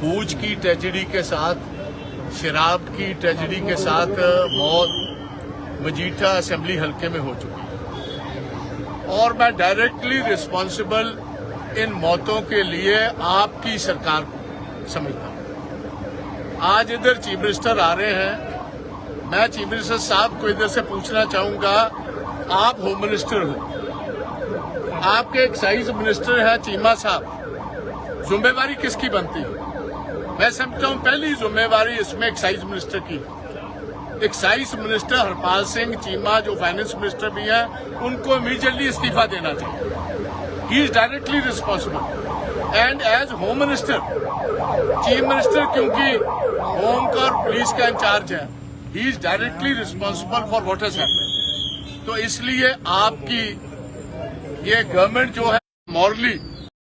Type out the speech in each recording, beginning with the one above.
फूज की ट्रेजेडी के साथ, शराब की ट्रेजेडी के साथ मौत मजीठा असेंबली हलके में हो चुकी है। और मैं डायरेक्टली रिस्पॉन्सिबल इन मौतों के लिए आपकी सरकार को समझता हूँ। आज इधर चीफ मिनिस्टर आ रहे हैं। मैं चीफ मिनिस्टर साहब को इधर से पूछना चाहूँगा, आप होम मिनिस्टर हो। आपके एक्साइज मिनिस्टर है चीमा साहब। जिम्मेवारी किसकी बनती है? मैं समझता हूँ, पहली जिम्मेवारी इसमें एक्साइज मिनिस्टर की। एक्साइज मिनिस्टर हरपाल सिंह, चीमा, जो फाइनेंस मिनिस्टर भी हैं, उनको इमीडिएटली इस्तीफा देना चाहिए he is directly responsible and as home minister chief minister क्योंकि होम का और पुलिस का इंचार्ज है he is directly responsible for what happened तो इसलिए आपकी ये गवर्नमेंट जो है मॉरली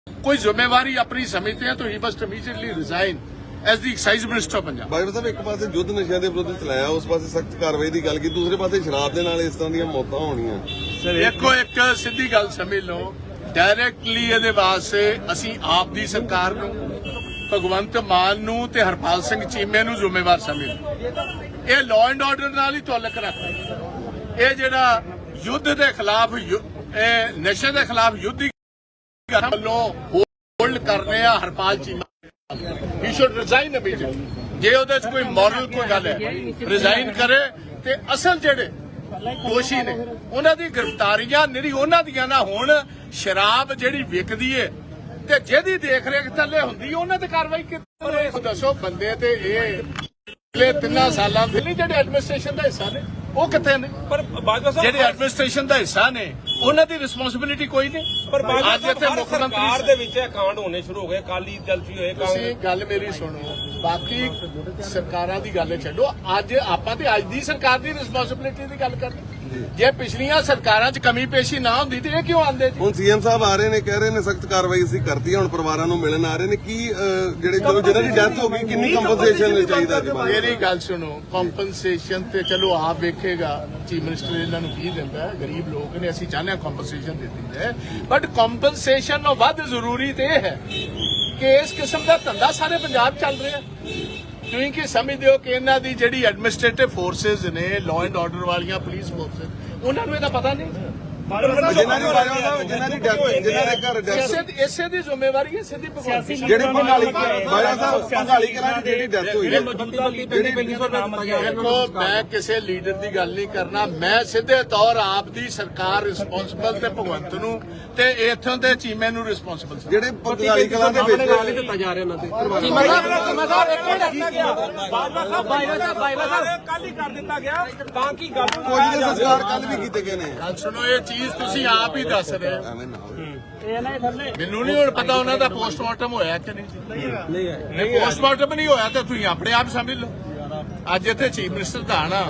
कोई जिम्मेवारी अपनी समझते हैं तो he must immediately resign as the excise minister Punjab. Bajwa ਸਾਹਿਬ ਇੱਕ ਪਾਸੇ ਯੁੱਧ ਨਸ਼ਿਆਂ ਦੇ ਵਿਰੁੱਧ ਚਲਾਇਆ ਉਸ ਪਾਸੇ ਸਖਤ ਕਾਰਵਾਈ ਦੀ ਗੱਲ ਕੀ ਦੂਸਰੇ ਪਾਸੇ ਸ਼ਰਾਬ ਦੇ ਨਾਲ ਇਸ ਤਰ੍ਹਾਂ ਦੀਆਂ ਮੌਤਾਂ ਹੋਣੀਆਂ। ਦੇਖੋ ਇੱਕ ਸਿੱਧੀ ਗੱਲ ਸਮਝ ਲਓ। ਡਾਇਰੈਕਟਲੀ ਇਹਦੇ ਵਾਸਤੇ ਅਸੀਂ ਆਪ ਦੀ ਸਰਕਾਰ ਨੂੰ ਭਗਵੰਤ ਮਾਨ ਨੂੰ ਤੇ ਹਰਪਾਲ ਸਿੰਘ ਚੀਮੇ ਨੂੰ ਜ਼ਿੰਮੇਵਾਰ ਸਮਝਦੇ ਇਹ ਲਾਅ ਐਂਡ ਆਰਡਰ ਨਾਲ ਹੀ ਤਾਲੁਕ ਰੱਖਦਾ ਇਹ ਜਿਹੜਾ ਯੁੱਧ ਦੇ ਖਿਲਾਫ ਇਹ ਨਸ਼ੇ ਦੇ ਖਿਲਾਫ ਯੁੱਧ ਦੀ ਵੱਲੋਂ ਹੋਲਡ ਕਰ ਆ Harpal Cheema he should resign immediately ਜੇ ਉਹਦੇ ਚ ਕੋਈ ਮੋਰਲ ਕੋਈ ਗੱਲ ਹੈ ਰਿਜ਼ਾਈਨ ਕਰੇ ਤੇ ਅਸਲ ਜਿਹੜੇ ਦੋਸ਼ੀ ਨੇ, ਉਹਨਾਂ ਦੀ ਗ੍ਰਿਫਤਾਰੀਆਂ ਨਿਰੀ ਉਹਨਾਂ ਦੀਆਂ ਨਾ ਹੋਣ, ਸ਼ਰਾਬ ਜਿਹੜੀ ਵਿਕਦੀ ਏ, ਤੇ ਜਿਹਦੀ ਦੇਖ ਰੇਖ ਥੱਲੇ ਹੁੰਦੀ ਉਹਨਾਂ ਤੇ ਕਾਰਵਾਈ ਕੀਤੀ ਦੱਸੋ ਬੰਦੇ ਤੇ ਇਹ ਪਿਛਲੇ ਤਿੰਨਾਂ ਸਾਲਾਂ ਦੇ ਨਹੀਂ ਜਿਹੜੇ ਐਡਮਿਨਿਸਟ੍ਰੇਸ਼ਨ ਦਾ ਹਿੱਸਾ ਨੇ ਉਹ ਕਿੱਥੇ ਨੇ? ਪਰ ਬਾਜਵਾ ਸਾਹਿਬ ਜਿਹੜੇ ਐਡਮਿਨਿਸਟ੍ਰੇਸ਼ਨ ਦਾ ਹਿੱਸਾ ਨੇ ਉਹਨਾਂ ਦੀ ਰਿਸਪੌਂਸਿਬਿਲਿਟੀ ਕੋਈ ਨਹੀਂ। ਪਰ ਬਾਜਵਾ ਸਾਹਿਬ ਇੱਥੇ ਮੁੱਖ ਸਰਕਾਰ ਦੇ ਵਿੱਚ ਇਹ ਕਾਂਡ ਹੋਣੇ ਸ਼ੁਰੂ ਹੋ ਗਏ ਕਾਲੀ ਜਲਸੀ ਹੋਏ ਤੁਸੀਂ ਕਾਂਗਰਸ ਗੱਲ ਮੇਰੀ ਸੁਣੋ। ਬਾਕੀ ਸਰਕਾਰਾਂ ਦੀ ਗੱਲ ਛੱਡੋ ਅੱਜ ਆਪਾਂ ਤੇ ਅੱਜ ਦੀ ਸਰਕਾਰ ਦੀ ਰਿਸਪੌਂਸਿਬਿਲਿਟੀ ਦੀ ਗੱਲ ਕਰਦੇ ਜੇ ਪਿਛਲੀਆਂ ਸਰਕਾਰਾਂ 'ਚ ਕਮੀ ਪੇਸ਼ੀ ਨਾ ਹੁੰਦੀ ਤੇ ਇਹ ਕਿਉਂ ਆਂਦੇ ਜੀ? ਹੁਣ ਸੀਐਮ ਸਾਹਿਬ ਆ ਰਹੇ ਨੇ ਕਹਿ ਰਹੇ ਨੇ ਸਖਤ ਕਾਰਵਾਈ ਅਸੀਂ ਕਰਤੀ ਹੈ ਹੁਣ ਪਰਿਵਾਰਾਂ ਨੂੰ ਮਿਲਣ ਆ ਰਹੇ ਨੇ। ਕੀ ਅਹ, ਜਿਹੜੇ ਚਲੋ ਜਿਹਨਾਂ ਦੀ ਡੈਥ ਹੋ ਗਈ ਕਿੰਨੀ ਕੰਪਨਸੇਸ਼ਨ ਚਾਹੀਦਾ ਜੀ? ਮੇਰੀ ਗੱਲ ਸੁਣੋ ਕੰਪਨਸੇਸ਼ਨ ਤੇ ਚਲੋ ਆਪ ਵੇਖੇਗਾ ਚੀਫ ਮਿਨਿਸਟਰ ਇਹਨਾਂ ਨੂੰ ਕੀ ਦਿੰਦਾ ਹੈ ਗਰੀਬ ਲੋਕ ਨੇ ਅਸੀਂ ਚਾਹੁੰਦੇ ਹਾਂ ਕੰਪਨਸੇਸ਼ਨ ਦਿੱਤੀ ਜਾਏ। ਬਟ ਕੰਪਨਸੇਸ਼ਨ ਨਾਲੋਂ ਵੱਧ ਜ਼ਰੂਰੀ ਤੇ ਇਹ ਹੈ ਕਿ ਇਸ ਕਿਸਮ ਦਾ ਧੰਦਾ ਸਾਰੇ ਪੰਜਾਬ 'ਚ ਚੱਲ ਰਿਹਾ। ਤੁਸੀਂ ਕੀ ਸਮਝਦੇ ਹੋ ਕਿ ਇਹਨਾਂ ਦੀ ਜਿਹੜੀ ਐਡਮਿਨਿਸਟ੍ਰੇਟਿਵ ਫੋਰਸਸ ਨੇ ਲਾਅ ਐਂਡ ਆਰਡਰ ਵਾਲੀਆਂ ਪੁਲਿਸ ਫੋਰਸਸ ਉਹਨਾਂ ਨੂੰ ਇਹਦਾ ਪਤਾ ਨਹੀਂ? ਜਿਨ੍ਹਾਂ ਦੀ ਬਾਜਵਾ ਸਾਹਿਬ ਜਿਨ੍ਹਾਂ ਦੀ ਡੈਥ ਜਿਨ੍ਹਾਂ ਦੇ ਘਰ ਡੈਥ ਇਸੇ ਦੀ ਇਸੇ ਦੀ ਜ਼ਿੰਮੇਵਾਰੀ ਹੈ ਸਿੱਧੀ ਭਗਵੰਤ ਦੀ ਜਿਹੜੀ ਪੰਗਾਲੀ ਬਾਜਵਾ ਸਾਹਿਬ ਪੰਗਾਲੀ ਕਲਾਂ ਦੀ ਜਿਹੜੀ ਡੈਥ ਹੋਈ ਹੈ ਦੇਖੋ ਮੈਂ ਕਿਸੇ ਲੀਡਰ ਦੀ ਗੱਲ ਨਹੀਂ ਕਰਨਾ। ਮੈਂ ਸਿੱਧੇ ਤੌਰ ਆਪ ਦੀ ਸਰਕਾਰ ਰਿਸਪੌਂਸਿਬਲ ਤੇ ਭਗਵੰਤ ਨੂੰ ਤੇ ਇਥੋਂ ਦੇ ਚੀਮੇ ਨੂੰ ਰਿਸਪੌਂਸਿਬਲ ਜਿਹੜੇ ਪੰਗਾਲੀ ਕਲਾਂ ਦੇ ਵਿੱਚ ਕੱਲ ਹੀ ਕਰ ਦਿੱਤਾ ਗਿਆ ਤਾਂ ਕਿ ਗੱਲ ਕੁਝ ਦੇ ਸੰਸਕਾਰ ਕੱਲ ਵੀ ਕੀਤੇ ਗਏ ਨੇ। ਗੱਲ ਸੁਣੋ ਇਹ ਚੀਜ਼ ਤੁਸੀਂ ਆਪ ਹੀ ਦੱਸ ਰਹੇ ਹੋ ਐਵੇਂ ਨਾ ਹੋਵੇ। ਮੈਨੂੰ ਨਹੀਂ ਹੁਣ ਪਤਾ ਉਹਨਾਂ ਦਾ ਪੋਸਟਮਾਰਟਮ ਹੋਇਆ ਕਿ ਨਹੀਂ ਨਹੀਂ ਪੋਸਟਮਾਰਟਮ ਨਹੀਂ ਹੋਇਆ ਤਾਂ ਤੁਸੀਂ ਆਪਣੇ ਆਪ ਸਮਝ ਲਓ ਅੱਜ ਇੱਥੇ ਚੀਫ ਮਿਨਿਸਟਰ ਦਾ ਆਣਾ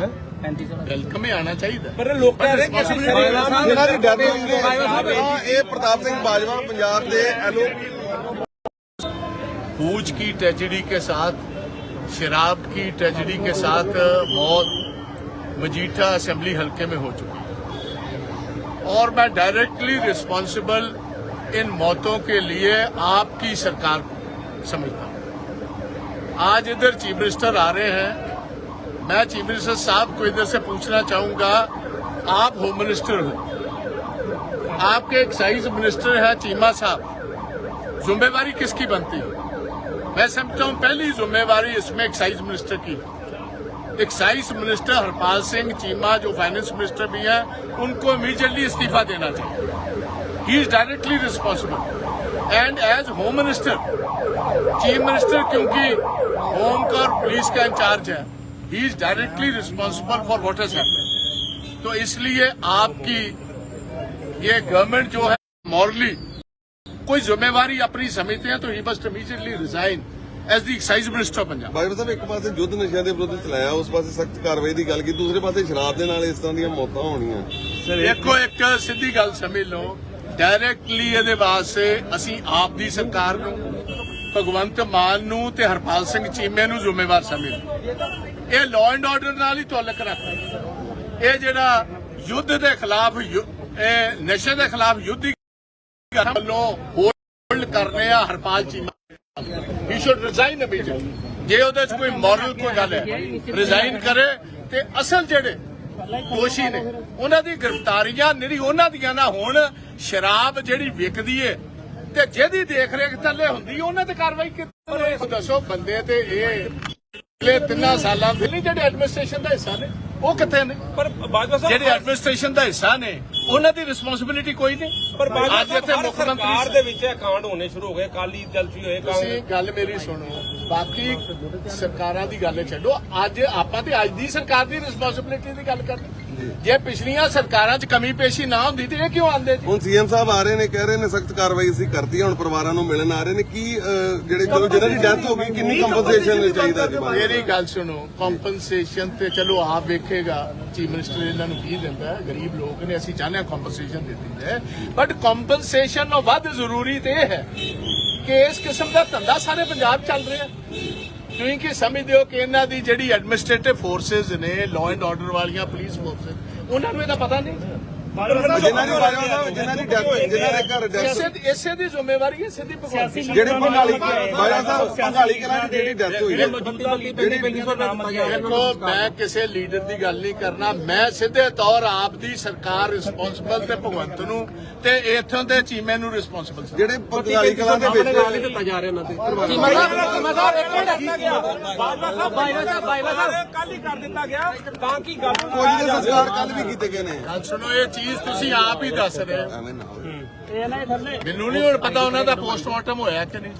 ਵੈਲਕਮ ਹੀ ਆਣਾ ਚਾਹੀਦਾ ਪਰ ਲੋਕ ਕਹਿ ਰਹੇ ਕਿ ਅਸੀਂ ਜਿਨ੍ਹਾਂ ਦੀ ਡੈਥ ਹੋਈ ਹੈ ਹਾਂ, ਇਹ ਪ੍ਰਤਾਪ ਸਿੰਘ ਬਾਜਵਾ ਪੰਜਾਬ ਦੇ ਐਲਓ फूज की ट्रेजेडी के साथ शराब की ट्रेजेडी के साथ मौत मजीठा असेंबली हलके में हो चुकी है और मैं डायरेक्टली रिस्पॉन्सिबल इन मौतों के लिए आपकी सरकार को समझता हूँ। आज इधर चीफ मिनिस्टर आ रहे हैं। मैं चीफ मिनिस्टर साहब को इधर से पूछना चाहूँगा, आप होम मिनिस्टर हो। आपके एक्साइज मिनिस्टर है चीमा साहब। जिम्मेवारी किसकी बनती है? मैं समझता हूँ पहली जिम्मेवारी इसमें एक्साइज मिनिस्टर की है। एक्साइज मिनिस्टर हरपाल सिंह, चीमा, जो फाइनेंस मिनिस्टर भी हैं, उनको इमीडिएटली इस्तीफा देना चाहिए। He is directly responsible and as home minister chief minister क्योंकि होम का और पुलिस का इंचार्ज है he is directly responsible for what has happened तो इसलिए आपकी ये गवर्नमेंट जो है मॉरली कोई जिम्मेवारी अपनी समझते हैं तो he must immediately resign as the excise minister of Punjab. Biden ਸਾਹਿਬ ਇੱਕ ਪਾਸੇ ਯੁੱਧ ਨਸ਼ਿਆਂ ਦੇ ਵਿਰੁੱਧ ਚਲਾਇਆ ਉਸ ਪਾਸੇ ਸਖਤ ਕਾਰਵਾਈ ਦੀ ਗੱਲ ਕੀਤੀ ਦੂਸਰੇ ਪਾਸੇ ਸ਼ਰਾਬ ਦੇ ਨਾਲ ਇਸ ਤਰ੍ਹਾਂ ਦੀਆਂ ਮੌਤਾਂ ਹੋਣੀਆਂ। ਦੇਖੋ ਇੱਕ ਸਿੱਧੀ ਗੱਲ ਸਮਝ ਲਓ। ਡਾਇਰੈਕਟਲੀ ਇਹਦੇ ਵਾਸਤੇ ਅਸੀਂ ਆਪ ਦੀ ਸਰਕਾਰ ਨੂੰ ਭਗਵੰਤ ਮਾਨ ਨੂੰ ਤੇ ਹਰਪਾਲ ਸਿੰਘ ਚੀਮੇ ਨੂੰ ਜ਼ਿੰਮੇਵਾਰ ਸਮਝ ਇਹ ਲਾਅ ਐਂਡ ਆਰਡਰ ਨਾਲ ਹੀ ਤਾਲੁਕ ਰੱਖਦਾ। ਇਹ ਜਿਹੜਾ ਯੁੱਧ ਦੇ ਖਿਲਾਫ ਇਹ ਨਸ਼ੇ ਦੇ ਖਿਲਾਫ ਯੁੱਧ ਵੱਲੋਂ ਹੋਲਡ ਕਰ ਰਿਹਾ Harpal Cheema he should resign immediately ਜੇ ਉਹਦੇ 'ਚ ਕੋਈ ਮੋਰਲ ਕੋਈ ਗੱਲ ਹੈ ਰਿਜ਼ਾਈਨ ਕਰੇ ਤੇ ਅਸਲ ਜਿਹੜੇ ਦੋਸ਼ੀ ਨੇ, ਉਹਨਾਂ ਦੀ ਗ੍ਰਿਫਤਾਰੀਆਂ ਨਿਰੀ ਉਹਨਾਂ ਦੀਆਂ ਨਾ ਹੋਣ, ਸ਼ਰਾਬ ਜਿਹੜੀ ਵਿਕਦੀ ਏ ਤੇ ਜਿਹਦੀ ਦੇਖ ਰੇਖ ਥੱਲੇ ਹੁੰਦੀ, ਉਹਨਾਂ ਤੇ ਕਾਰਵਾਈ ਕੀਤੀ ਦੱਸੋ ਬੰਦੇ ਤੇ ਇਹ ਪਿਛਲੇ ਤਿੰਨਾਂ ਸਾਲਾਂ ਦੇ ਨਹੀਂ ਜਿਹੜੇ ਐਡਮਿਨਿਸਟ੍ਰੇਸ਼ਨ ਦਾ ਹਿੱਸਾ ਨੇ। ਉਹ ਕਿੱਥੇ ਨੇ? ਪਰ ਬਾਜਵਾ ਸਾਹਿਬ ਜਿਹੜੇ ਐਡਮਿਨਿਸਟ੍ਰੇਸ਼ਨ ਦਾ ਹਿੱਸਾ ਨੇ ਉਹਨਾਂ ਦੀ ਰਿਸਪੌਂਸਿਬਿਲਿਟੀ ਕੋਈ ਨਹੀਂ। ਪਰ ਅੱਜ ਇੱਥੇ ਮੁੱਖ ਮੰਤਰੀ ਦੇ ਵਿੱਚ ਇਹ ਕਾਂਡ ਹੋਣੇ ਸ਼ੁਰੂ ਹੋ ਗਏ ਕਾਲੀ ਜਲਸੀ ਹੋਏ ਤੁਸੀਂ ਗੱਲ ਮੇਰੀ ਸੁਣੋ। ਬਾਕੀ ਸਰਕਾਰਾਂ ਦੀ ਗੱਲ ਛੱਡੋ ਅੱਜ ਆਪਾਂ ਤੇ ਅੱਜ ਦੀ ਸਰਕਾਰ ਦੀ ਰਿਸਪੌਂਸਿਬਿਲਿਟੀ ਦੀ ਗੱਲ ਕਰਦੇ ਜੇ ਪਿਛਲੀਆਂ ਸਰਕਾਰਾਂ 'ਚ ਕਮੀ ਪੇਸ਼ੀ ਨਾ ਹੁੰਦੀ ਤੇ ਇਹ ਕਿਉਂ ਆਂਦੇ ਜੀ? ਹੁਣ ਸੀਐਮ ਸਾਹਿਬ ਆ ਰਹੇ ਨੇ ਕਹਿ ਰਹੇ ਨੇ ਸਖਤ ਕਾਰਵਾਈ ਅਸੀਂ ਕਰਤੀ ਹੈ ਹੁਣ ਪਰਿਵਾਰਾਂ ਨੂੰ ਮਿਲਣ ਆ ਰਹੇ ਨੇ। ਕੀ ਅਹ, ਜਿਹੜੇ ਚਲੋ ਜਿਹਨਾਂ ਦੀ ਡੈਥ ਹੋ ਗਈ ਕਿੰਨੀ ਕੰਪਨਸੇਸ਼ਨ ਚਾਹੀਦਾ ਜੀ? ਮੇਰੀ ਗੱਲ ਸੁਣੋ ਕੰਪਨਸੇਸ਼ਨ ਤੇ ਚਲੋ ਆਪ ਵੇਖੇਗਾ ਚੀਫ ਮਿਨਿਸਟਰ ਇਹਨਾਂ ਨੂੰ ਕੀ ਦਿੰਦਾ ਹੈ ਗਰੀਬ ਲੋਕ ਨੇ ਅਸੀਂ ਚਾਹੁੰਦੇ ਹਾਂ ਕੰਪਨਸੇਸ਼ਨ ਦਿੱਤੀ ਜਾਏ ਬਟ ਕੰਪਨਸੇਸ਼ਨ ਤੋਂ ਵੱਧ ਜ਼ਰੂਰੀ ਤੇ ਇਹ ਹੈ ਕਿ ਇਸ ਕਿਸਮ ਦਾ ਧੰਦਾ ਸਾਰੇ ਪੰਜਾਬ 'ਚ ਚੱਲ ਰਿਹਾ। ਤੁਸੀਂ ਕੀ ਸਮਝਦੇ ਹੋ ਕਿ ਇਹਨਾਂ ਦੀ ਜਿਹੜੀ ਐਡਮਿਨਿਸਟ੍ਰੇਟਿਵ ਫੋਰਸਸ ਨੇ ਲਾਅ ਐਂਡ ਆਰਡਰ ਵਾਲੀਆਂ ਪੁਲਿਸ ਫੋਰਸਸ ਉਹਨਾਂ ਨੂੰ ਇਹਦਾ ਪਤਾ ਨਹੀਂ। ਜਿਨ੍ਹਾਂ ਦੀ ਬਾਜਵਾ ਸਾਹਿਬ ਜਿਨ੍ਹਾਂ ਦੀ ਡੈਥ ਜਿਨ੍ਹਾਂ ਦੇ ਘਰ ਡੈਥ ਇਸੇ ਇਸੇ ਦੀ ਜ਼ਿੰਮੇਵਾਰੀ ਹੈ ਸਿੱਧੀ ਭਗਵਾਨ ਦੀ। ਜਿਹੜੇ ਬੰਗਾਲੀ ਬਾਜਵਾ ਸਾਹਿਬ ਬੰਗਾਲੀ ਕਲਾਂ ਦੀ ਜਿਹੜੀ ਡੈਥ ਹੋਈ ਹੈ। ਦੇਖੋ ਮੈਂ ਕਿਸੇ ਲੀਡਰ ਦੀ ਗੱਲ ਨਹੀਂ ਕਰਨਾ। ਮੈਂ ਸਿੱਧੇ ਤੌਰ ਆਪ ਦੀ ਸਰਕਾਰ ਰਿਸਪੌਂਸਿਬਲ ਤੇ ਭਗਵੰਤ ਨੂੰ ਤੇ ਇੱਥੋਂ ਦੇ ਚੀਮੇ ਨੂੰ ਰਿਸਪੌਂਸਿਬਲ ਸਮਝਦਾ। ਜਿਹੜੇ ਬੰਗਾਲੀ ਕਲਾਂ ਦੇ ਵਿੱਚ ਕੱਲ ਹੀ ਕਰ ਦਿੱਤਾ ਗਿਆ। ਤਾਂ ਕਿ ਗੱਲ ਕੁਝ ਦੇ ਸੰਸਕਾਰ ਕੱਲ ਵੀ ਕੀਤੇ ਗਏ ਨੇ। ਗੱਲ ਸੁਣੋ ਇਹ ਚੀਜ਼ ਤੁਸੀਂ ਆਪ ਹੀ ਦੱਸ ਰਹੇ ਹੋ ਐਵੇਂ ਨਾ ਹੋਵੇ ਮੈਨੂੰ ਨਹੀਂ ਹੁਣ ਪਤਾ ਉਹਨਾਂ ਦਾ ਪੋਸਟਮਾਰਟਮ ਹੋਇਆ ਕਿ ਨਹੀਂ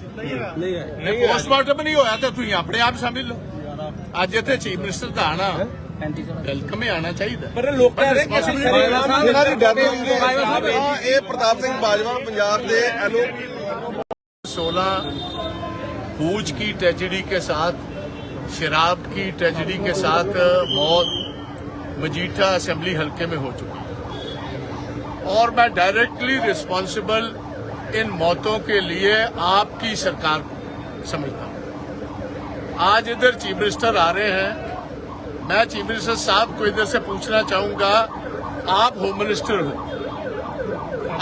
ਨਹੀਂ ਪੋਸਟਮਾਰਟਮ ਨਹੀਂ ਹੋਇਆ ਤਾਂ ਤੁਸੀਂ ਆਪਣੇ ਆਪ ਸਮਝ ਲਓ ਅੱਜ ਇੱਥੇ ਚੀਫ ਮਿਨਿਸਟਰ ਦਾ ਆਣਾ ਵੈਲਕਮ ਹੀ ਆਣਾ ਚਾਹੀਦਾ ਪਰ ਲੋਕ ਕਹਿ ਰਹੇ ਕਿ ਅਸੀਂ ਜਿਹਨਾਂ ਦੀ ਡੈਥ ਹੋਈ ਹੈ ਹਾਂ, ਇਹ ਪ੍ਰਤਾਪ ਸਿੰਘ ਬਾਜਵਾ ਪੰਜਾਬ ਦੇ ਐਲਓ 16 फूज की ट्रेजेडी के साथ शराब की ट्रेजेडी के साथ मौत मजीठा असेंबली हलके में हो चुकी है और मैं डायरेक्टली रिस्पॉन्सिबल इन मौतों के लिए आपकी सरकार को समझता हूँ। आज इधर चीफ मिनिस्टर आ रहे हैं। मैं चीफ मिनिस्टर साहब को इधर से पूछना चाहूँगा, आप होम मिनिस्टर हो।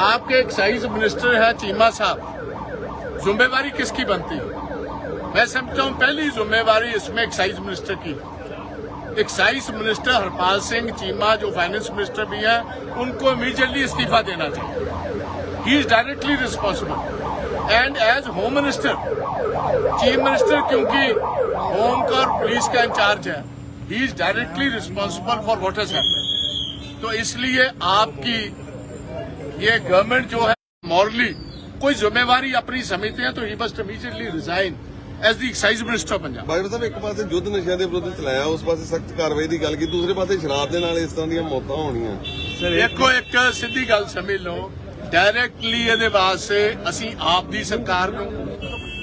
आपके एक्साइज मिनिस्टर है चीमा साहब। जिम्मेवारी किसकी बनती है? मैं समझता हूँ पहली जिम्मेवारी इसमें एक्साइज मिनिस्टर की है। एक्साइज मिनिस्टर हरपाल सिंह चीमा जो फाइनेंस मिनिस्टर भी हैं, उनको इमीडिएटली इस्तीफा देना चाहिए। He is directly responsible and as home minister chief minister क्योंकि होम का और पुलिस का इंचार्ज है he is directly responsible for what has happened तो इसलिए आपकी ये गवर्नमेंट जो है मॉरली कोई जिम्मेवारी अपनी समझते हैं तो he must immediately resign as the excise minister Punjab. Bajwa ਸਾਹਿਬ ਇੱਕ ਪਾਸੇ ਯੁੱਧ ਨਸ਼ਿਆਂ ਦੇ ਵਿਰੁੱਧ ਚਲਾਇਆ ਉਸ ਪਾਸੇ ਸਖਤ ਕਾਰਵਾਈ ਦੀ ਗੱਲ ਕੀਤੀ ਦੂਸਰੇ ਪਾਸੇ ਸ਼ਰਾਬ ਦੇ ਨਾਲ ਇਸ ਤਰ੍ਹਾਂ ਦੀਆਂ ਮੌਤਾਂ ਹੋਣੀਆਂ। ਦੇਖੋ ਇੱਕ ਸਿੱਧੀ ਗੱਲ ਸਮਝ ਲਓ। ਡਾਇਰੈਕਟਲੀ ਇਹਦੇ ਵਾਸਤੇ ਅਸੀਂ ਆਪ ਦੀ ਸਰਕਾਰ ਨੂੰ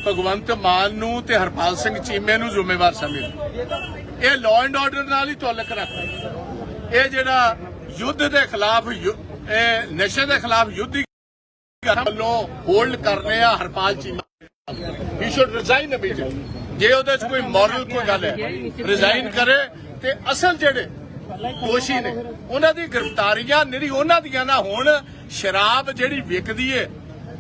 ਭਗਵੰਤ ਮਾਨ ਨੂੰ ਤੇ ਹਰਪਾਲ ਸਿੰਘ ਚੀਮੇ ਨੂੰ ਜ਼ਿੰਮੇਵਾਰ ਸਮਝਦੇ ਇਹ ਲਾਅ ਐਂਡ ਆਰਡਰ ਨਾਲ ਹੀ ਤਾਲੁਕ ਰੱਖਦਾ। ਇਹ ਜਿਹੜਾ ਯੁੱਧ ਦੇ ਖਿਲਾਫ ਇਹ ਨਸ਼ੇ ਦੇ ਖਿਲਾਫ ਯੁੱਧ ਵੱਲੋਂ ਹੋਲਡ ਕਰ ਰਿਹਾ Harpal Cheema. He should resign immediately ਜੇ ਉਹਦੇ 'ਚ ਕੋਈ ਮੋਰਲ ਕੋਈ ਗੱਲ ਹੈ ਰਿਜ਼ਾਈਨ ਕਰੇ ਤੇ ਅਸਲ ਜਿਹੜੇ ਦੋਸ਼ੀ ਨੇ, ਉਹਨਾਂ ਦੀ ਗ੍ਰਿਫਤਾਰੀਆਂ ਨਿਰੀ ਉਹਨਾਂ ਦੀਆਂ ਨਾ ਹੋਣ, ਸ਼ਰਾਬ ਜਿਹੜੀ ਵਿਕਦੀ ਏ,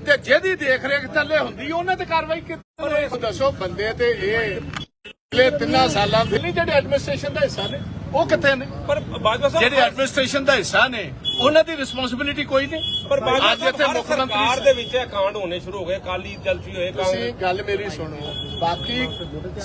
ਤੇ ਜਿਹਦੀ ਦੇਖ ਰੇਖ ਥੱਲੇ ਹੁੰਦੀ ਉਹਨਾਂ ਤੇ ਕਾਰਵਾਈ ਕੀਤੀ। ਦੱਸੋ, ਬੰਦੇ ਤੇ ਇਹ ਪਿਛਲੇ ਤਿੰਨਾਂ ਸਾਲਾਂ ਦੇ ਨਹੀਂ ਜਿਹੜੇ ਐਡਮਿਨਿਸਟ੍ਰੇਸ਼ਨ ਦਾ ਹਿੱਸਾ ਨੇ ਉਹ ਕਿੱਥੇ ਨੇ? ਪਰ ਬਾਜਵਾ ਸਾਹਿਬ ਜਿਹੜੇ ਐਡਮਿਨਿਸਟ੍ਰੇਸ਼ਨ ਦਾ ਹਿੱਸਾ ਨੇ ਉਹਨਾਂ ਦੀ ਰਿਸਪੌਂਸਿਬਿਲਿਟੀ ਕੋਈ ਨਹੀਂ। ਪਰ ਬਾਜਵਾ ਅੱਜ ਸਾਹਿਬ ਇੱਥੇ ਮੁੱਖ ਸਰਕਾਰ ਮੰਤਰੀ ਦੇ ਵਿੱਚ ਕਾਂਡ ਹੋਣੇ ਸ਼ੁਰੂ ਹੋ ਗਏ ਕਾਲੀ ਜਲਸੀ ਹੋਏ ਤੁਸੀਂ ਗੱਲ ਮੇਰੀ ਸੁਣੋ। ਬਾਕੀ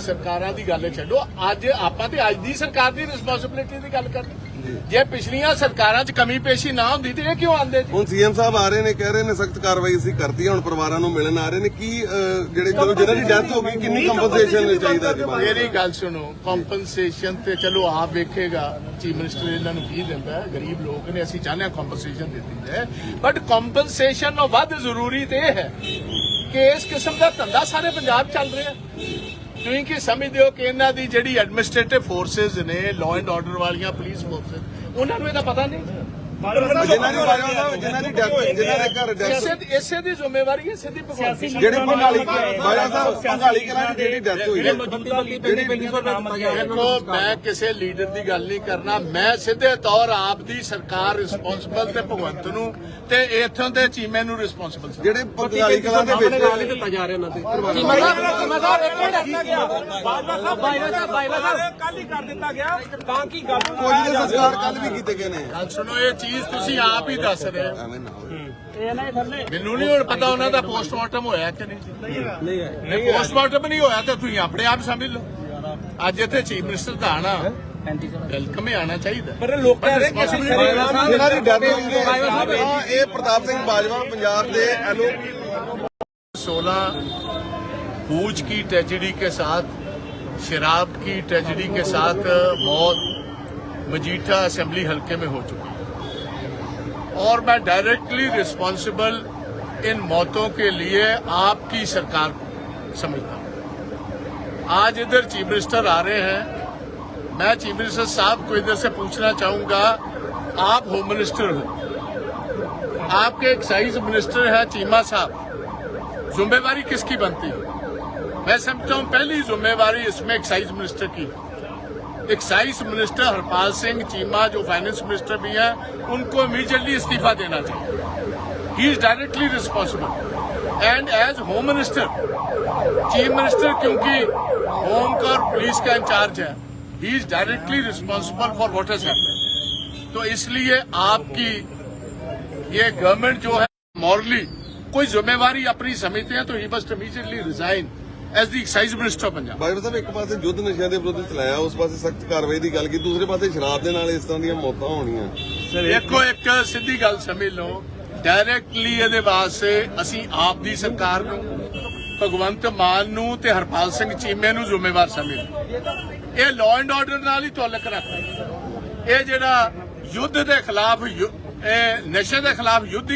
ਸਰਕਾਰਾਂ ਦੀ ਗੱਲ ਛੱਡੋ। ਅੱਜ ਆਪਾਂ ਤੇ ਅੱਜ ਦੀ ਸਰਕਾਰ ਦੀ ਰਿਸਪੌਂਸਿਬਿਲਿਟੀ ਦੀ ਗੱਲ ਕਰਦੇ ਜੇ ਪਿਛਲੀਆਂ ਸਰਕਾਰਾਂ 'ਚ ਕਮੀ ਪੇਸ਼ੀ ਨਾ ਹੁੰਦੀ ਤੇ ਇਹ ਕਿਉਂ ਆਂਦੇ ਜੀ? ਹੁਣ ਸੀਐਮ ਸਾਹਿਬ ਆ ਰਹੇ ਨੇ ਕਹਿ ਰਹੇ ਨੇ ਸਖਤ ਕਾਰਵਾਈ ਅਸੀਂ ਕਰਤੀ ਹੈ ਹੁਣ ਪਰਿਵਾਰਾਂ ਨੂੰ ਮਿਲਣ ਆ ਰਹੇ ਨੇ। ਕੀ ਅਹ, ਜਿਹੜੇ ਚਲੋ ਜਿਹਨਾਂ ਦੀ ਡੈਥ ਹੋ ਗਈ ਕਿੰਨੀ ਕੰਪਨਸੇਸ਼ਨ ਚਾਹੀਦਾ ਜੀ? ਮੇਰੀ ਗੱਲ ਸੁਣੋ ਕੰਪਨਸੇਸ਼ਨ ਤੇ ਚਲੋ ਆਪ ਵੇਖੇਗਾ ਚੀਫ ਮਿਨਿਸਟਰ ਇਹਨਾਂ ਨੂੰ ਕੀ ਦਿੰਦਾ ਹੈ ਗਰੀਬ ਲੋਕ ਨੇ ਅਸੀਂ ਚਾਹੁੰਦੇ ਹਾਂ ਕੰਪਨਸੇਸ਼ਨ ਦਿੱਤੀ ਜਾਏ। ਬਟ ਕੰਪਨਸੇਸ਼ਨ ਤੋਂ ਵੱਧ ਜ਼ਰੂਰੀ ਤੇ ਇਹ ਹੈ ਕਿ ਇਸ ਕਿਸਮ ਦਾ ਧੰਦਾ ਸਾਰੇ ਪੰਜਾਬ 'ਚ ਚੱਲ ਰਿਹਾ। ਤੁਸੀਂ ਕੀ ਸਮਝਦੇ ਹੋ ਕਿ ਇਹਨਾਂ ਦੀ ਜਿਹੜੀ ਐਡਮਿਨਿਸਟ੍ਰੇਟਿਵ ਫੋਰਸਸ ਨੇ ਲਾਅ ਐਂਡ ਆਰਡਰ ਵਾਲੀਆਂ ਪੁਲਿਸ ਫੋਰਸਸ ਉਹਨਾਂ ਨੂੰ ਇਹਦਾ ਪਤਾ ਨਹੀਂ? ਜਿਨ੍ਹਾਂ ਦੀ ਬਾਜਵਾ ਸਾਹਿਬ ਜਿਨ੍ਹਾਂ ਦੀ ਡੈਥ ਜਿਨ੍ਹਾਂ ਦੇ ਘਰ ਡੈਥ ਇਸੇ ਦੀ- ਇਸੇ ਦੀ ਜ਼ਿੰਮੇਵਾਰੀ ਹੈ ਸਿੱਧੀ ਭਗਵੰਤ ਦੀ ਜਿਹੜੇ ਬੰਗਾਲੀ ਬਾਜਵਾ ਸਾਹਿਬ ਬੰਗਾਲੀ ਕਲਾਂ ਦੀ ਜਿਹੜੀ ਡੈਥ ਹੋਈ ਹੈ। ਦੇਖੋ ਮੈਂ ਕਿਸੇ ਲੀਡਰ ਦੀ ਗੱਲ ਨਹੀਂ ਕਰਨਾ। ਮੈਂ ਸਿੱਧੇ ਤੌਰ ਆਪ ਦੀ ਸਰਕਾਰ ਰਿਸਪੌਂਸਿਬਲ ਤੇ ਭਗਵੰਤ ਨੂੰ ਤੇ ਇੱਥੋਂ ਦੇ ਚੀਮੇ ਨੂੰ ਰਿਸਪੌਂਸਿਬਲ ਜਿਹੜੇ ਬੰਗਾਲੀ ਕਲਾਂ ਦੇ ਵਿੱਚ ਬਾਜਵਾ ਸਾਹਿਬ ਬਾਜਵਾ ਸਾਹਿਬ ਕੱਲ ਹੀ ਕਰ ਦਿੱਤਾ ਗਿਆ ਤਾਂ ਕਿ ਗੱਲ ਨੂੰ ਫੌਜੀ ਦੇ ਸੰਸਕਾਰ ਕੱਲ ਵੀ ਕੀਤੇ ਗਏ ਨੇ। ਗੱਲ ਸੁਣੋ ਇਹ ਚੀਜ਼ ਤੁਸੀਂ ਆਪ ਹੀ ਦੱਸ ਰਹੇ ਹੋ ਐਵੇਂ ਨਾ ਹੋਵੇ ਮੈਨੂੰ ਨਹੀਂ ਹੁਣ ਪਤਾ ਉਹਨਾਂ ਦਾ ਪੋਸਟਮਾਰਟਮ ਹੋਇਆ ਕਿ ਨਹੀਂ ਨਹੀਂ ਪੋਸਟਮਾਰਟਮ ਨਹੀਂ ਹੋਇਆ ਤਾਂ ਤੁਸੀਂ ਆਪਣੇ ਆਪ ਸਮਝ ਲਓ ਅੱਜ ਇੱਥੇ ਚੀਫ ਮਿਨਿਸਟਰ ਦਾ ਆਣਾ ਵੈਲਕਮ ਹੀ ਆਣਾ ਚਾਹੀਦਾ ਪਰ ਲੋਕ ਕਹਿ ਰਹੇ ਕਿ ਅਸੀਂ ਜਿਨ੍ਹਾਂ ਦੀ ਡੈਥ ਹੋਈ ਹੈ ਹਾਂ ਇਹ ਪ੍ਰਤਾਪ ਸਿੰਘ ਬਾਜਵਾ ਪੰਜਾਬ ਦੇ ਐਲਓ 16 पूज की ट्रेजेडी के साथ शराब की ट्रेजेडी के साथ मौत मजीठा असेंबली हलके में हो चुकी है और मैं डायरेक्टली रिस्पॉन्सिबल इन मौतों के लिए आपकी सरकार को समझता हूँ। आज इधर चीफ मिनिस्टर आ रहे हैं। मैं चीफ मिनिस्टर साहब को इधर से पूछना चाहूँगा, आप होम मिनिस्टर हो। आपके एक्साइज मिनिस्टर है चीमा साहब। जिम्मेवारी किसकी बनती है? मैं समझता हूँ पहली जिम्मेवारी इसमें एक्साइज मिनिस्टर की है। एक्साइज मिनिस्टर हरपाल सिंह, चीमा, जो फाइनेंस मिनिस्टर भी हैं, उनको इमीडिएटली इस्तीफा देना चाहिए। He is directly responsible and as home minister chief minister क्योंकि होम का और पुलिस का इंचार्ज है he is directly responsible for what has happened तो इसलिए आपकी ये गवर्नमेंट जो है मॉरली कोई जिम्मेवारी अपनी समझते हैं तो he must immediately resign as the excise minister Punjab. Bajwa ਸਾਹਿਬ ਇੱਕ ਪਾਸੇ ਯੁੱਧ ਨਸ਼ਿਆਂ ਦੇ ਵਿਰੁੱਧ ਚਲਾਇਆ ਉਸ ਪਾਸੇ ਸਖਤ ਕਾਰਵਾਈ ਦੀ ਗੱਲ ਕੀਤੀ ਦੂਸਰੇ ਪਾਸੇ ਸ਼ਰਾਬ ਦੇ ਨਾਲ ਇਸ ਤਰ੍ਹਾਂ ਦੀਆਂ ਮੌਤਾਂ ਹੋਣੀਆਂ। ਦੇਖੋ ਇੱਕ ਸਿੱਧੀ ਗੱਲ ਸਮਝ ਲਓ। ਡਾਇਰੈਕਟਲੀ ਇਹਦੇ ਵਾਸਤੇ ਅਸੀਂ ਆਪ ਦੀ ਸਰਕਾਰ ਨੂੰ ਭਗਵੰਤ ਮਾਨ ਨੂੰ ਤੇ ਹਰਪਾਲ ਸਿੰਘ ਚੀਮੇ ਨੂੰ ਜ਼ਿੰਮੇਵਾਰ ਸਮਝ ਇਹ ਲਾਅ ਐਂਡ ਆਰਡਰ ਨਾਲ ਹੀ ਤਾਲੁਕ ਰੱਖਦਾ। ਇਹ ਜਿਹੜਾ ਯੁੱਧ ਦੇ ਖਿਲਾਫ ਇਹ ਨਸ਼ੇ ਦੇ ਖਿਲਾਫ ਯੁੱਧ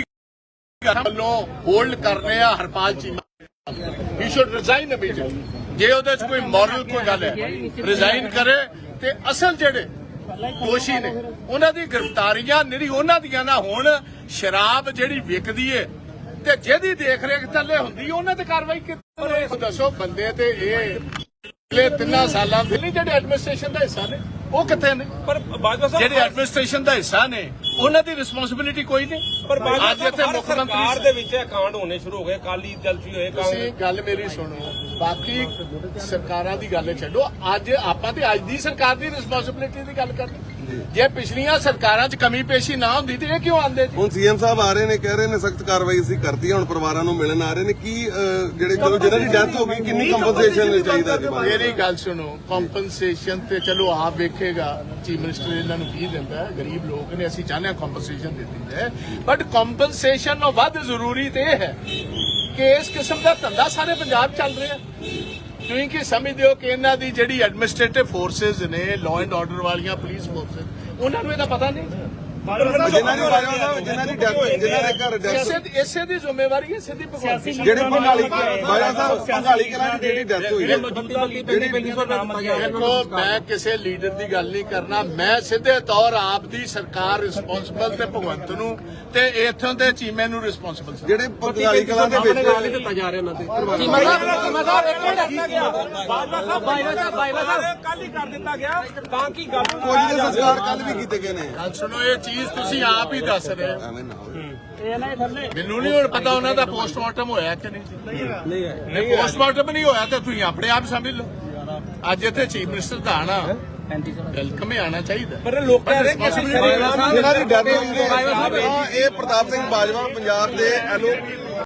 ਵੱਲੋਂ ਹੋਲਡ ਕਰ ਰਿਹਾ Harpal Cheema he should resign immediately ਜੇ ਉਹਦੇ ਚ ਕੋਈ ਮੋਰਲ ਕੋਈ ਗੱਲ ਹੈ ਰਿਜ਼ਾਈਨ ਕਰੇ ਤੇ ਅਸਲ ਜਿਹੜੇ ਦੋਸ਼ੀ ਨੇ ਉਹਨਾਂ ਦੀ ਗ੍ਰਿਫਤਾਰੀਆਂ ਨਿਰੀ ਉਹਨਾਂ ਦੀਆਂ ਨਾ ਹੋਣ ਸ਼ਰਾਬ ਜਿਹੜੀ ਵਿਕਦੀ ਏ ਤੇ ਜਿਹਦੀ ਦੇਖ ਰੇਖ ਥੱਲੇ ਹੁੰਦੀ ਉਹਨਾਂ ਤੇ ਕਾਰਵਾਈ ਕੀਤੀ। ਦੱਸੋ ਬੰਦੇ ਤੇ ਇਹ ਪਿਛਲੇ ਤਿੰਨਾਂ ਸਾਲਾਂ ਦੇ ਜਿਹੜੇ ਐਡਮਿਨਿਸਟ੍ਰੇਸ਼ਨ ਦਾ ਹਿੱਸਾ ਨੇ ਉਹ ਕਿੱਥੇ ਨੇ? ਪਰ ਬਾਜਵਾ ਸਾਹਿਬ ਜਿਹੜੇ ਐਡਮਿਨਿਸਟ੍ਰੇਸ਼ਨ ਦਾ ਹਿੱਸਾ ਨੇ ਉਹਨਾਂ ਦੀ ਰਿਸਪੌਂਸਿਬਿਲਿਟੀ ਕੋਈ ਨਹੀਂ। ਪਰ ਅੱਜ ਇੱਥੇ ਮੁੱਖ ਸਰਕਾਰ ਮੰਤਰੀ ਦੇ ਵਿੱਚ ਇਹ ਕਾਂਡ ਹੋਣੇ ਸ਼ੁਰੂ ਹੋ ਗਏ ਕਾਲੀ ਜਲਸੀ ਹੋਏ ਤੁਸੀਂ ਕਾਂਡ ਗੱਲ ਮੇਰੀ ਸੁਣੋ। ਬਾਕੀ ਸਰਕਾਰਾਂ ਦੀ ਗੱਲ ਛੱਡੋ। ਅੱਜ ਆਪਾਂ ਤੇ ਅੱਜ ਦੀ ਸਰਕਾਰ ਦੀ ਰਿਸਪੌਂਸਿਬਿਲਿਟੀ ਦੀ ਗੱਲ ਕਰਦੇ ਜੇ ਪਿਛਲੀਆਂ ਸਰਕਾਰਾਂ 'ਚ ਕਮੀ ਪੇਸ਼ੀ ਨਾ ਹੁੰਦੀ ਤੇ ਇਹ ਕਿਉਂ ਆਂਦੇ ਹੁਣ ਸੀਐਮ ਸਾਹਿਬ ਆ ਰਹੇ ਨੇ ਕਹਿ ਰਹੇ ਨੇ ਸਖਤ ਕਾਰਵਾਈ ਅਸੀਂ ਕਰਤੀ ਹੈ ਹੁਣ ਪਰਿਵਾਰਾਂ ਨੂੰ ਮਿਲਣ ਆ ਰਹੇ ਨੇ। ਕੀ ਅਹ, ਜਿਹੜੇ ਚਲੋ ਜਿਹਨਾਂ ਦੀ ਡੈਥ ਹੋ ਗਈ ਕਿੰਨੀ ਕੰਪਨਸੇਸ਼ਨ ਚਾਹੀਦਾ ਜੀ? ਮੇਰੀ ਗੱਲ ਸੁਣੋ ਕੰਪਨਸੇਸ਼ਨ ਤੇ ਚਲੋ ਆਪ ਵੇਖੇਗਾ ਚੀਫ ਮਿਨਿਸਟਰ ਇਹਨਾਂ ਨੂੰ ਕੀ ਦਿੰਦਾ ਹੈ ਗਰੀਬ ਲੋਕ ਨੇ ਅਸੀਂ ਚਾਹੁੰਦੇ ਹਾਂ ਕੰਪਨਸੇਸ਼ਨ ਦਿੱਤੀ ਜਾਏ ਬਟ ਕੰਪਨਸੇਸ਼ਨ ਨਾਲੋਂ ਵੱਧ ਜ਼ਰੂਰੀ ਤੇ ਇਹ ਹੈ ਕਿ ਇਸ ਕਿਸਮ ਦਾ ਧੰਦਾ ਸਾਰੇ ਪੰਜਾਬ 'ਚ ਚੱਲ ਰਿਹਾ। ਤੁਸੀਂ ਕੀ ਸਮਝਦੇ ਹੋ ਕਿ ਇਹਨਾਂ ਦੀ ਜਿਹੜੀ ਐਡਮਿਨਿਸਟ੍ਰੇਟਿਵ ਫੋਰਸਸ ਨੇ ਲਾਅ ਐਂਡ ਆਰਡਰ ਵਾਲੀਆਂ ਪੁਲਿਸ ਫੋਰਸਸ ਉਹਨਾਂ ਨੂੰ ਇਹਦਾ ਪਤਾ ਨਹੀਂ? ਜਿਨ੍ਹਾਂ ਦੀ ਬਾਜਵਾ ਸਾਹਿਬ ਜਿਨ੍ਹਾਂ ਦੀ ਡੈਥ ਜਿਨ੍ਹਾਂ ਦੇ ਘਰ ਡੈਥ ਇਸੇ ਦੀ- ਇਸੇ ਦੀ ਜ਼ਿੰਮੇਵਾਰੀ ਹੈ ਸਿੱਧੀ ਭਗਵੰਤ ਦੀ ਜਿਹੜੇ ਬੰਗਾਲੀ ਬਾਜਵਾ ਸਾਹਿਬ ਬੰਗਾਲੀ ਕਲਾਂ ਦੀ ਜਿਹੜੀ ਡੈਥ ਹੋਈ ਹੈ। ਦੇਖੋ ਮੈਂ ਕਿਸੇ ਲੀਡਰ ਦੀ ਗੱਲ ਨਹੀਂ ਕਰਨਾ। ਮੈਂ ਸਿੱਧੇ ਤੌਰ ਆਪ ਦੀ ਸਰਕਾਰ ਰਿਸਪੌਂਸਿਬਲ ਤੇ ਭਗਵੰਤ ਨੂੰ ਤੇ ਇੱਥੋਂ ਦੇ ਚੀਮੇ ਨੂੰ ਰਿਸਪੌਂਸਿਬਲ ਜਿਹੜੇ ਬੰਗਾਲੀ ਕਲਾਂ ਦੇ ਵਿੱਚ ਬਾਜਵਾ ਸਾਹਿਬ ਬਾਜਵਾ ਸਾਹਿਬ ਕੱਲ ਹੀ ਕਰ ਦਿੱਤਾ ਗਿਆ। ਤਾਂ ਕਿ ਗੱਲ ਨੂੰ ਫੌਜੀ ਦੇ ਸੰਸਕਾਰ ਕੱਲ ਵੀ ਕੀਤੇ ਗਏ ਨੇ। ਗੱਲ ਸੁਣੋ ਇਹ ਚੀਜ਼ ਤੁਸੀਂ ਆਪ ਹੀ ਦੱਸ ਰਹੇ ਹੋ। ਐਵੇਂ ਨਾ ਹੋਵੇ। ਮੈਨੂੰ ਨਹੀਂ ਹੁਣ ਪਤਾ ਉਹਨਾਂ ਦਾ ਪੋਸਟਮਾਰਟਮ ਹੋਇਆ ਕਿ ਨਹੀਂ। ਨਹੀਂ ਪੋਸਟਮਾਰਟਮ ਨਹੀਂ ਹੋਇਆ ਤਾਂ ਤੁਸੀਂ ਆਪਣੇ ਆਪ ਸਮਝ ਲਓ। ਅੱਜ ਇੱਥੇ ਚੀਫ ਮਿਨਿਸਟਰ ਦਾ ਆਣਾ ਵੈਲਕਮ ਹੀ ਆਣਾ ਚਾਹੀਦਾ। ਪਰ ਲੋਕ ਕਹਿ ਰਹੇ ਕਿ ਅਸੀਂ ਜਿਨ੍ਹਾਂ ਦੀ ਡੈਥ ਹੋਈ ਹੈ ਹਾਂ ਇਹ ਪ੍ਰਤਾਪ ਸਿੰਘ ਬਾਜਵਾ ਪੰਜਾਬ ਦੇ ਐਲਓ